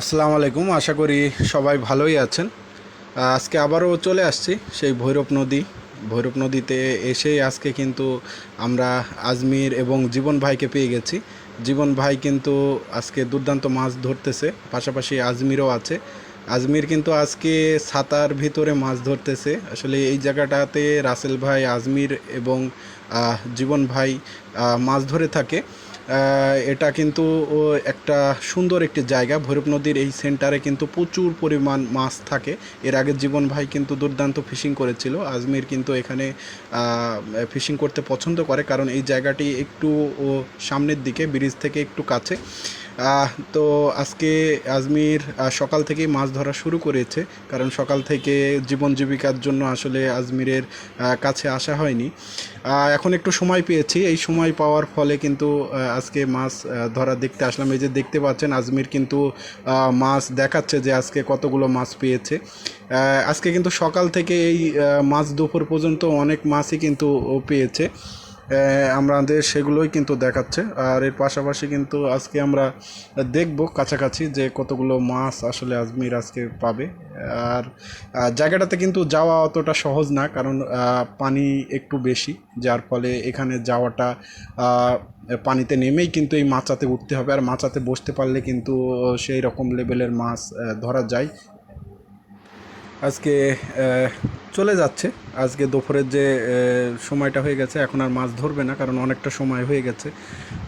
আসসালামু আলাইকুম, আশা করি সবাই ভালোই আছেন। আজকে আবারও চলে আসছি সেই ভৈরব নদী। ভৈরব নদীতে এসেই আজকে কিন্তু আমরা আজমির এবং জীবন ভাইকে পেয়ে গেছি। জীবন ভাই কিন্তু আজকে দুর্দান্ত মাছ ধরতেছে, পাশাপাশি আজমিরও আছে। আজমির কিন্তু আজকে ছাতার ভিতরে মাছ ধরতেছে। আসলে এই জায়গাটাতে রাসেল ভাই, আজমির এবং জীবন ভাই মাছ ধরে থাকে। এটা কিন্তু একটা সুন্দর একটি জায়গা। ভৈরব নদীর এই সেন্টারে কিন্তু প্রচুর পরিমাণ মাছ থাকে। এর আগে জীবন ভাই কিন্তু দুর্দান্ত ফিশিং করেছিল। আজমির কিন্তু এখানে ফিশিং করতে পছন্দ করে। কারণ এই জায়গাটি একটু সামনের দিকে, ব্রিজ থেকে একটু কাছে। তো আজকে আজমির সকাল থেকেই মাছ ধরা শুরু করেছে, কারণ সকাল থেকে জীবন জীবিকার জন্য আসলে আজমিরের কাছে আসা হয়নি। এখন একটু সময় পেয়েছি, এই সময় পাওয়ার ফলে কিন্তু আজকে মাছ ধরা দেখতে আসলাম। এই যে দেখতে পাচ্ছেন, আজমির কিন্তু মাছ দেখাচ্ছে যে আজকে কতগুলো মাছ পেয়েছে। আজকে কিন্তু সকাল থেকে এই মাছ দুপুর পর্যন্ত অনেক মাছই কিন্তু পেয়েছে। আমাদের সেগুলোই কিন্তু দেখাচ্ছে। আর এর পাশাপাশি কিন্তু আজকে আমরা দেখব কাছাকাছি যে কতগুলো মাছ আসলে আজমির আজকে পাবে। আর জায়গাটাতে কিন্তু যাওয়া অতটা সহজ না, কারণ পানি একটু বেশি, যার ফলে এখানে যাওয়াটা পানিতে নেমেই কিন্তু এই মাচাতে উঠতে হবে। আর মাচাতে বসতে পারলে কিন্তু সেই রকম লেভেলের মাছ ধরা যায়। আজকে চলে যাচ্ছে। আজকে দুপুরের যে সময়টা হয়ে গেছে, এখন আর মাছ ধরবে না, কারণ অনেকটা সময় হয়ে গেছে।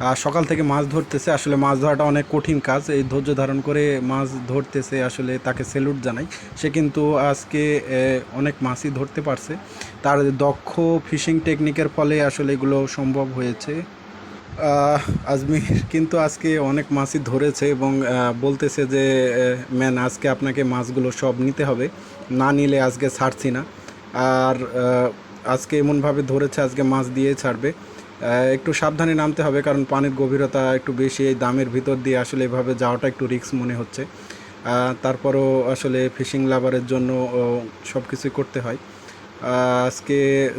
আর সকাল থেকে মাছ ধরতেছে, আসলে মাছ ধরাটা অনেক কঠিন কাজ। এই ধৈর্য ধারণ করে মাছ ধরতেছে, আসলে তাকে সেলুট জানাই। সে কিন্তু আজকে অনেক মাছই ধরতে পারছে। তার দক্ষ ফিশিং টেকনিকের ফলে আসলে এগুলো সম্ভব হয়েছে। আহ, আজমির কিন্তু আজকে অনেক মাছই ধরেছে এবং বলতেছে যে ম্যান আজকে আপনাকে মাছগুলো সব নিতে হবে। না নিলে আজকে ছাড়ছি না। আর আজকে এমনভাবে ধরেছে আজকে মাছ দিয়ে ছাড়বে। একটু সাবধানে নামতে হবে কারণ পানির গভীরতা একটু বেশি এই দামের ভিতর দিয়ে আসলে এভাবে যাওয়াটা একটু রিস্ক মনে হচ্ছে। তারপরও আসলে ফিশিং লাভারের জন্য সব কিছুই করতে হয়। আজকে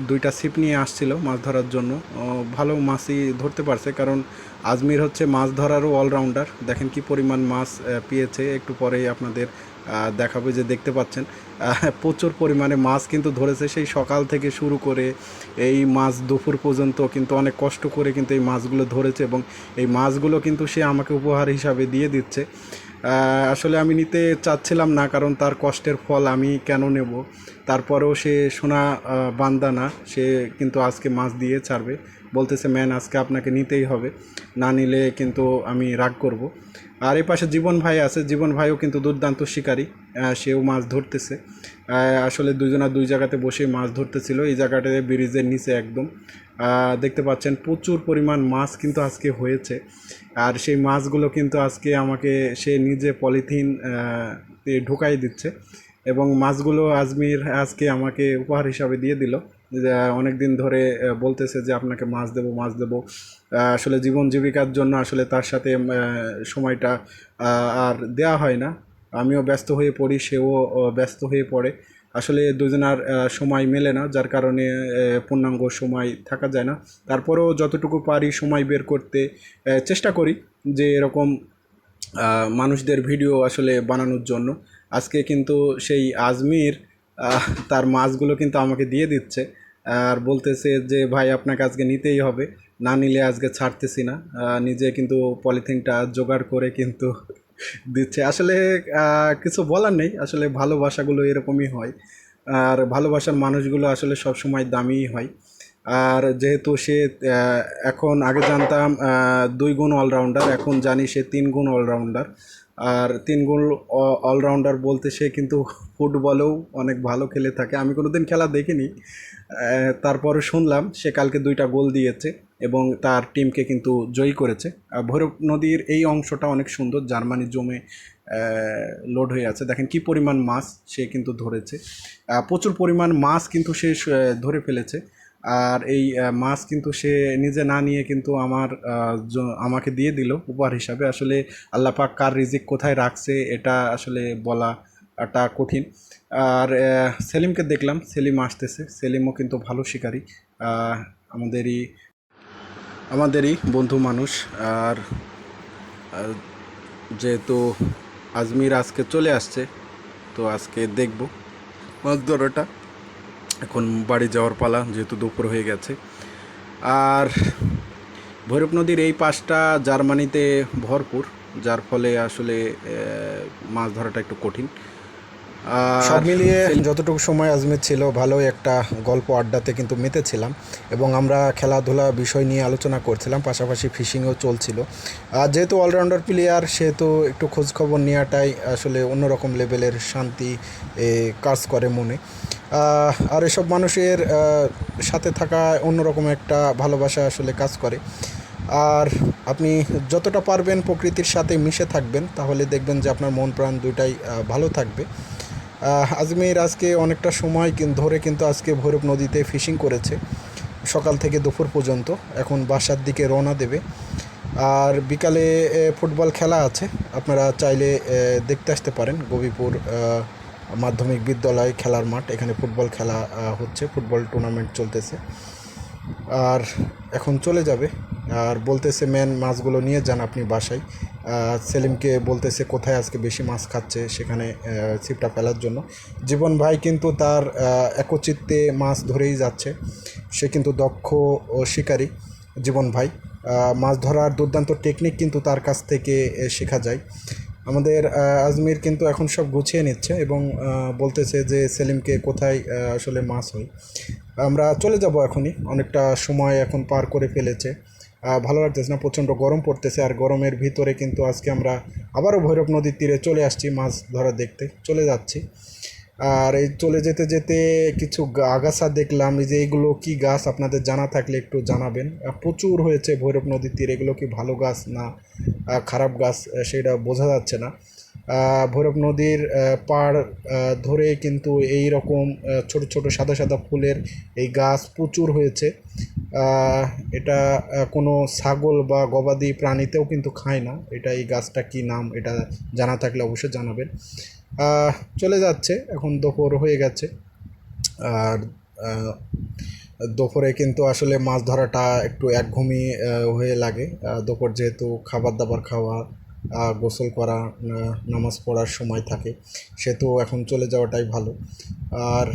দুইটা ছিপ নিয়ে আসছিল মাছ ধরার জন্য। ভালো মাছই ধরতে পারছে কারণ আজমির হচ্ছে মাছ ধরারও অলরাউন্ডার দেখেন কি পরিমাণ মাছ পেয়েছে। একটু পরেই আপনাদের দেখাবো যে দেখতে পাচ্ছেন। প্রচুর পরিমাণে মাছ কিন্তু ধরেছে। সেই সকাল থেকে শুরু করে এই মাছ দুপুর পর্যন্ত কিন্তু অনেক কষ্ট করে কিন্তু এই মাছগুলো ধরেছে এবং এই মাছগুলো কিন্তু সে আমাকে উপহার হিসাবে দিয়ে দিচ্ছে। আসলে আমি নিতে চাচ্ছিলাম না কারণ তার কষ্টের ফল আমি কেন নেব? তারপরেও সে সোনা বান্দা না। সে কিন্তু আজকে মাছ দিয়ে ছাড়বে। বলতেছে, ম্যান, আজকে আপনাকে নিতেই হবে। না নিলে কিন্তু আমি রাগ করব। আর এই পাশে জীবন ভাই আছে। জীবন ভাইও কিন্তু দুর্দান্ত শিকারী। সেও মাছ ধরতেছে। আসলে দুজনা দুই জায়গাতে বসে মাছ ধরতেছিল। এই জায়গাটাতে ব্রিজের নিচে একদম। দেখতে পাচ্ছেন, প্রচুর পরিমাণ মাছ কিন্তু আজকে হয়েছে। আর সেই মাছগুলো কিন্তু আজকে আমাকে, সে নিজে পলিথিন ঢুকাই দিচ্ছে। এবং মাছগুলো আজমির আজকে আমাকে উপহার হিসাবে দিয়ে দিল। অনেক দিন ধরে বলতেছে যে, আপনাকে মাছ দেবো মাছ দেবো। আসলে জীবন জীবিকার জন্য আসলে তার সাথে সময়টা আর দেয়া হয় না। আমিও ব্যস্ত হয়ে পড়ি, সেও ব্যস্ত হয়ে পড়ে। আসলে দুজনার সময় মেলে না, যার কারণে পূর্ণাঙ্গ সময় থাকা যায় না। তারপরেও যতটুকু পারি সময় বের করতে চেষ্টা করি যে, এরকম মানুষদের ভিডিও আসলে বানানোর জন্য। আজকে কিন্তু সেই আজমির তার মাছগুলো কিন্তু আমাকে দিয়ে দিচ্ছে আর বলতেছে যে, ভাই, আপনাকে আজকে নিতেই হবে। না নিলে আজকে ছাড়তেছি না। নিজে কিন্তু পলিথিনটা জোগাড় করে কিন্তু দিচ্ছে। আসলে কিছু বলার নেই। আসলে ভালোবাসাগুলো এরকমই হয়। আর ভালোবাসার মানুষগুলো আসলে সব সময় দামিই হয়। আর যেহেতু সে এখন আগে জানতাম দুই গুণ অলরাউন্ডার এখন জানি সে তিন গুণ অলরাউন্ডার আর তিন গুণ অলরাউন্ডার বলতে সে কিন্তু ফুটবলেও অনেক ভালো খেলে থাকে। আমি কোনো দিন খেলা দেখিনি। তারপরে শুনলাম সে কালকে দুইটা গোল দিয়েছে এবং তার টিমকে কিন্তু জয়ী করেছে। ভৈরব নদীর এই অংশটা অনেক সুন্দর। জার্মানি জমে লোড হয়ে আছে। দেখেন কি পরিমাণ মাছ সে কিন্তু ধরেছে। প্রচুর পরিমাণ মাছ কিন্তু সে ধরে ফেলেছে। আর এই মাছ কিন্তু সে নিজে না নিয়ে কিন্তু আমার আমাকে দিয়ে দিল উপহার হিসাবে। আসলে আল্লাহ পাক কার রিজিক কোথায় রাখছে এটা আসলে বলাটা কঠিন। আর সেলিমকে দেখলাম, সেলিম আসতেছে। সেলিমও কিন্তু ভালো শিকারী। আমাদেরই আমাদেরই বন্ধু মানুষ। আর যেহেতু আজমির আজকে চলে আসছে, তো আজকে দেখব মাছ ধরাটা। এখন বাড়ি যাওয়ার পালা, যেহেতু দুপুর হয়ে গেছে। আর ভৈরব নদীর এই পাশটা জার্মানিতে ভরপুর, যার ফলে আসলে মাছ ধরাটা একটু কঠিন। সব মিলিয়ে যতটুকু সময় আজমের ছিল ভালোই একটা গল্প আড্ডাতে কিন্তু মেতেছিলাম এবং আমরা খেলাধুলা বিষয় নিয়ে আলোচনা করছিলাম পাশাপাশি ফিশিংও চলছিল। আর যেহেতু অলরাউন্ডার প্লেয়ার সেহেতু একটু খোঁজখবর নেওয়াটাই আসলে অন্যরকম লেভেলের শান্তি এ, কাজ করে মনে। আর এসব মানুষের সাথে থাকা অন্যরকম একটা ভালোবাসা আসলে কাজ করে। আর আপনি যতটা পারবেন প্রকৃতির সাথে মিশে থাকবেন তাহলে দেখবেন যে আপনার মন প্রাণ দুটাই ভালো থাকবে। আজমির আজকে অনেকটা সময় ধরে কিন্তু আজকে ভৈরব নদীতে ফিশিং করেছে। সকাল থেকে দুপুর পর্যন্ত। এখন বাসার দিকে রওনা দেবে। আর বিকালে ফুটবল খেলা আছে। আপনারা চাইলে দেখতে আসতে পারেন। গবিপুর মাধ্যমিক বিদ্যালয় খেলার মাঠ। এখানে ফুটবল খেলা হচ্ছে। ফুটবল টুর্নামেন্ট চলতেছে। আর এখন চলে যাবে। আর বলতেছে, ম্যান, মাছগুলো নিয়ে যান আপনি বাসায়। সেলিমকে বলতেছে, কোথায় আজকে বেশি মাছ খাচ্ছে? সেখানে ছিপটা ফেলার জন্য। জীবন ভাই কিন্তু তার একচিত্তে মাছ ধরেই যাচ্ছে। সে কিন্তু দক্ষ শিকারী জীবন ভাই। মাছ ধরার দুর্দান্ত টেকনিক কিন্তু তার কাছ থেকে শেখা যায়। আমাদের আজমির কিন্তু এখন সব গুছিয়ে নিচ্ছে এবং বলতেছে যে সেলিমকে কোথায় আসলে মাছ হয়। আমরা চলে যাব এখনই। অনেকটা সময় এখন পার করে ফেলেছে। ভালো লাগতেছে না, প্রচণ্ড গরম পড়তেছে আর গরমের ভিতরে কিন্তু আজকে আমরা আবারও ভৈরব নদীর তীরে চলে আসছি মাছ ধরা দেখতে, চলে যাচ্ছি। আর এই চলে যেতে যেতে কিছু আগাছা দেখলাম যে এগুলো কি গাছ আপনাদের জানা থাকলে একটু জানাবেন। প্রচুর হয়েছে ভৈরব নদীর তীরে, এগুলো কি ভালো গাছ না খারাপ গাছ সেটা বোঝা যাচ্ছে না। ভৈরব নদীর পাড় ধরে কিন্তু এই রকম ছোট ছোট সাদা সাদা ফুলের এই গাছ প্রচুর হয়েছে। এটা কোনো ছাগল বা গবাদি প্রাণীতেও কিন্তু খায় না। এটা এই গাছটা কি নাম এটা জানা থাকলে অবশ্যই জানাবেন। চলে যাচ্ছে, এখন দুপুর হয়ে গেছে। আর দুপুরে কিন্তু আসলে মাছ ধরাটা একটু একঘমি হয়ে লাগে। দুপুর যেহেতু খাবার দাবার খাওয়া গোসল করা নামাজ পড়ার সময় থাকে, সে তো এখন চলে যাওয়াটাই ভালো। আর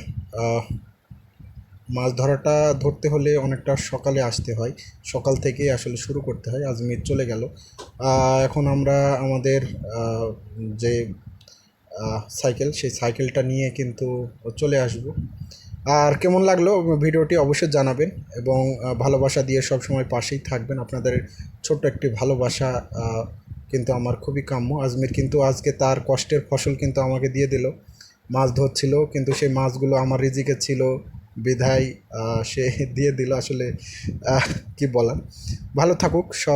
মাছ ধরাটা ধরতে হলে অনেকটা সকালে আসতে হয়। সকাল থেকেই আসলে শুরু করতে হয়, আজমির চলে গেল। এখন আমরা আমাদের যে সাইকেল, সেই সাইকেলটা নিয়ে কিন্তু চলে আসব। আর কেমন লাগল ভিডিওটি অবশ্যই জানাবেন এবং ভালোবাসা দিয়ে সব সময় পাশেই থাকবেন। আপনাদের ছোট্ট একটি ভালোবাসা কিন্তু আমার খুবই কাম্য। আজমির কিন্তু আজকে তার কষ্টের ফসল কিন্তু আমাকে দিয়ে দিল। মাছ ধরছিল, কিন্তু সেই মাছগুলো আমার রিজিকে ছিল, বিধায় সে দিয়ে দিল আসলে কি বলার। ভালো থাকুক, সব